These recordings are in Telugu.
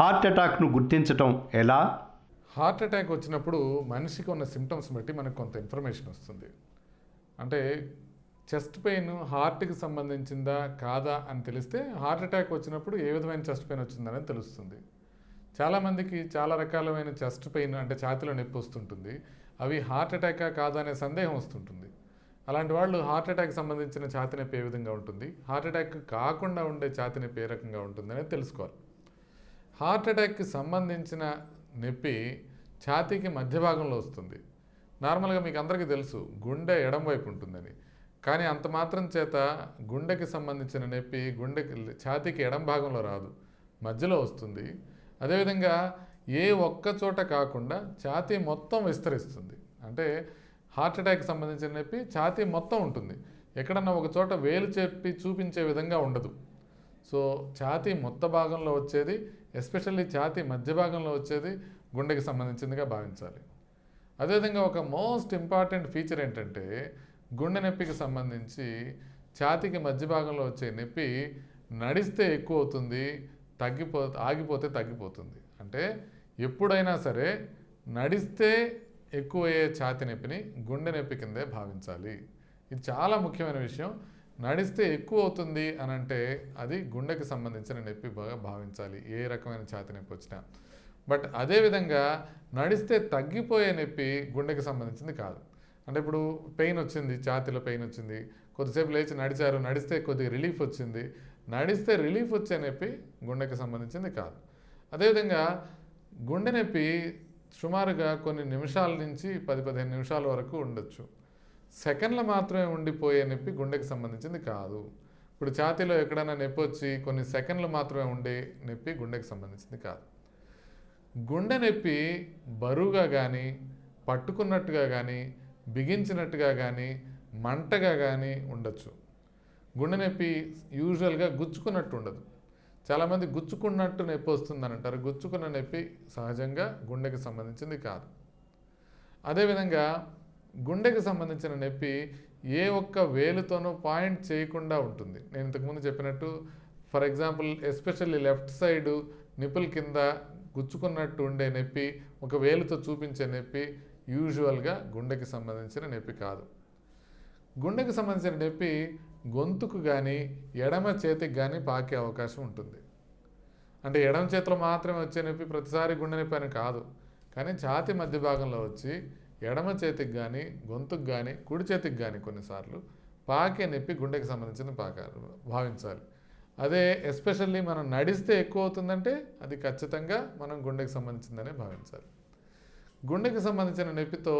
హార్ట్ అటాక్ను గుర్తించటం ఎలా? హార్ట్ అటాక్ వచ్చినప్పుడు మనిషికి ఉన్న సిమ్టమ్స్ బట్టి మనకు కొంత ఇన్ఫర్మేషన్ వస్తుంది. అంటే చెస్ట్ పెయిన్ హార్ట్కి సంబంధించిందా కాదా అని తెలిస్తే హార్ట్ అటాక్ వచ్చినప్పుడు ఏ విధమైన చెస్ట్ పెయిన్ వచ్చిందని తెలుస్తుంది. చాలామందికి చాలా రకాలమైన చెస్ట్ పెయిన్ అంటే ఛాతిలో నొప్పి వస్తుంటుంది. అవి హార్ట్ అటాకా కాదా అనే సందేహం వస్తుంటుంది. అలాంటి వాళ్ళు హార్ట్ అటాక్ సంబంధించిన ఛాతి నొప్పి ఏ విధంగా ఉంటుంది? హార్ట్ అటాక్ కాకుండా ఉండే ఛాతి నొప్పి ఏ రకంగా ఉంటుంది అనేది తెలుసుకోవాలి. హార్ట్ అటాక్కి సంబంధించిన నొప్పి ఛాతీకి మధ్య భాగంలో వస్తుంది. నార్మల్గా మీకు అందరికీ తెలుసు గుండె ఎడం వైపు ఉంటుందని. కానీ అంత మాత్రం చేత గుండెకి సంబంధించిన నొప్పి గుండెకి ఛాతీకి ఎడం భాగంలో రాదు మధ్యలో వస్తుంది. అదేవిధంగా ఏ ఒక్క చోట కాకుండా ఛాతీ మొత్తం విస్తరిస్తుంది. అంటే హార్ట్ అటాక్కి సంబంధించిన నొప్పి ఛాతీ మొత్తం ఉంటుంది. ఎక్కడన్నా ఒక చోట వేలు చెప్పి చూపించే విధంగా ఉండదు. సో ఛాతీ మొత్త భాగంలో వచ్చేది ఎస్పెషల్లీ ఛాతీ మధ్య భాగంలో వచ్చేది గుండెకి సంబంధించిందిగా భావించాలి. అదేవిధంగా ఒక మోస్ట్ ఇంపార్టెంట్ ఫీచర్ ఏంటంటే గుండె నొప్పికి సంబంధించి ఛాతీకి మధ్య భాగంలో వచ్చే నొప్పి నడిస్తే ఎక్కువ అవుతుంది తగ్గిపో ఆగిపోతే తగ్గిపోతుంది. అంటే ఎప్పుడైనా సరే నడిస్తే ఎక్కువ అయ్యే ఛాతి నొప్పిని గుండె నొప్పి కిందే భావించాలి. ఇది చాలా ముఖ్యమైన విషయం. నడిస్తే ఎక్కువ అవుతుంది అని అంటే అది గుండెకి సంబంధించిన నొప్పి బాగా భావించాలి. ఏ రకమైన ఛాతీ నొప్పి వచ్చినా. బట్ అదేవిధంగా నడిస్తే తగ్గిపోయే నొప్పి గుండెకి సంబంధించింది కాదు. అంటే ఇప్పుడు పెయిన్ వచ్చింది ఛాతిలో పెయిన్ వచ్చింది కొద్దిసేపు లేచి నడిచారు నడిస్తే కొద్దిగా రిలీఫ్ వచ్చింది. నడిస్తే రిలీఫ్ వచ్చే నొప్పి గుండెకి సంబంధించింది కాదు. అదేవిధంగా గుండె నొప్పి సుమారుగా కొన్ని నిమిషాల నుంచి పది పదిహేను నిమిషాల వరకు ఉండొచ్చు. సెకండ్లు మాత్రమే ఉండిపోయే నొప్పి గుండెకి సంబంధించింది కాదు. ఇప్పుడు ఛాతీలో ఎక్కడైనా నొప్పి వచ్చి కొన్ని సెకండ్లు మాత్రమే ఉండే నొప్పి గుండెకి సంబంధించింది కాదు. గుండె నొప్పి బరువుగా కానీ పట్టుకున్నట్టుగా కానీ బిగించినట్టుగా కానీ మంటగా కానీ ఉండొచ్చు. గుండె నొప్పి యూజువల్గా గుచ్చుకున్నట్టు ఉండదు. చాలామంది గుచ్చుకున్నట్టు నొప్పి వస్తుందని అంటారు గుచ్చుకున్న నొప్పి సహజంగా గుండెకి సంబంధించింది కాదు. అదేవిధంగా గుండెకి సంబంధించిన నొప్పి ఏ ఒక్క వేలుతోనూ పాయింట్ చేయకుండా ఉంటుంది. నేను ఇంతకుముందు చెప్పినట్టు for example especially left side nipple కింద గుచ్చుకున్నట్టు ఉండే నొప్పి ఒక వేలుతో చూపించే నొప్పి యూజువల్గా గుండెకి సంబంధించిన నొప్పి కాదు. గుండెకి సంబంధించిన నొప్పి గొంతుకు కానీ ఎడమ చేతికి కానీ పాకే అవకాశం ఉంటుంది. అంటే ఎడమ చేతిలో మాత్రమే వచ్చే నొప్పి ప్రతిసారి గుండె నొప్పి అని కాదు. కానీ ఛాతి మధ్య భాగంలో వచ్చి ఎడమ చేతికి కానీ గొంతుకు కానీ కుడి చేతికి కానీ కొన్నిసార్లు పాకే నొప్పి గుండెకి సంబంధించిన పాకాలు భావించాలి. అదే ఎస్పెషల్లీ మనం నడిస్తే ఎక్కువ అవుతుందంటే అది ఖచ్చితంగా మనం గుండెకి సంబంధించిందనే భావించాలి. గుండెకి సంబంధించిన నొప్పితో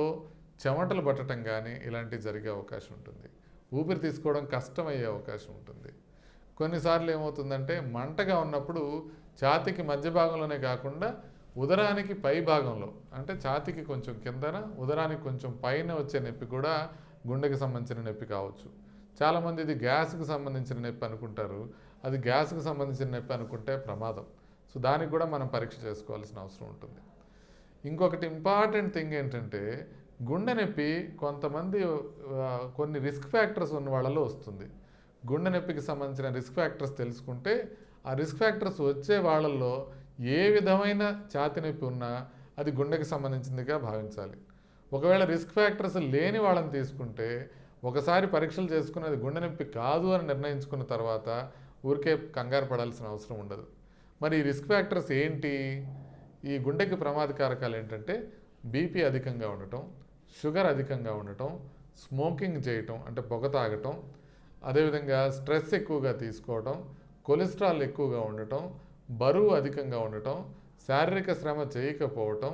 చెమటలు పట్టడం కానీ ఇలాంటివి జరిగే అవకాశం ఉంటుంది. ఊపిరి తీసుకోవడం కష్టమయ్యే అవకాశం ఉంటుంది. కొన్నిసార్లు ఏమవుతుందంటే మంటగా ఉన్నప్పుడు ఛాతికి మధ్య భాగంలోనే కాకుండా ఉదరానికి పై భాగంలో అంటే ఛాతీకి కొంచెం కిందన ఉదరానికి కొంచెం పైన వచ్చే నొప్పి కూడా గుండెకి సంబంధించిన నొప్పి కావచ్చు. చాలామంది ఇది గ్యాస్కి సంబంధించిన నొప్పి అనుకుంటారు. అది గ్యాస్కి సంబంధించిన నొప్పి అనుకుంటే ప్రమాదం. సో దానికి కూడా మనం పరీక్ష చేసుకోవాల్సిన అవసరం ఉంటుంది. ఇంకొకటి ఇంపార్టెంట్ థింగ్ ఏంటంటే గుండె నొప్పి కొంతమంది కొన్ని రిస్క్ ఫ్యాక్టర్స్ ఉన్న వాళ్ళలో వస్తుంది. గుండె నొప్పికి సంబంధించిన రిస్క్ ఫ్యాక్టర్స్ తెలుసుకుంటే ఆ రిస్క్ ఫ్యాక్టర్స్ వచ్చే వాళ్ళల్లో ఏ విధమైన ఛాతి నొప్పి ఉన్నా అది గుండెకి సంబంధించిందిగా భావించాలి. ఒకవేళ రిస్క్ ఫ్యాక్టర్స్ లేని వాళ్ళని తీసుకుంటే ఒకసారి పరీక్షలు చేసుకుని అది గుండె నొప్పి కాదు అని నిర్ణయించుకున్న తర్వాత ఊరికే కంగారు పడాల్సిన అవసరం ఉండదు. మరి ఈ రిస్క్ ఫ్యాక్టర్స్ ఏంటి? ఈ గుండెకి ప్రమాదకారకాలు ఏంటంటే బీపీ అధికంగా ఉండటం షుగర్ అధికంగా ఉండటం స్మోకింగ్ చేయటం అంటే పొగ తాగటం అదేవిధంగా స్ట్రెస్ ఎక్కువగా తీసుకోవటం కొలెస్ట్రాల్ ఎక్కువగా ఉండటం బరువు అధికంగా ఉండటం శారీరక శ్రమ చేయకపోవటం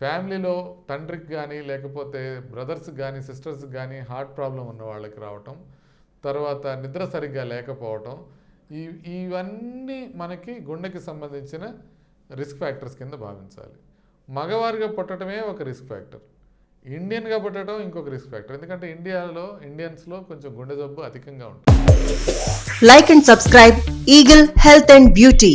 ఫ్యామిలీలో తండ్రికి కానీ లేకపోతే బ్రదర్స్కి కానీ సిస్టర్స్కి కానీ హార్ట్ ప్రాబ్లం ఉన్న వాళ్ళకి రావటం తర్వాత నిద్ర సరిగ్గా లేకపోవటం ఈ ఇవన్నీ మనకి గుండెకి సంబంధించిన రిస్క్ ఫ్యాక్టర్స్ కింద భావించాలి. మగవారిగా పుట్టడమే ఒక రిస్క్ ఫ్యాక్టర్. ఇండియన్గా పుట్టడం ఇంకొక రిస్క్ ఫ్యాక్టర్. ఎందుకంటే ఇండియాలో ఇండియన్స్లో కొంచెం గుండె జబ్బు అధికంగా ఉంటుంది. Like and subscribe Eagle health and beauty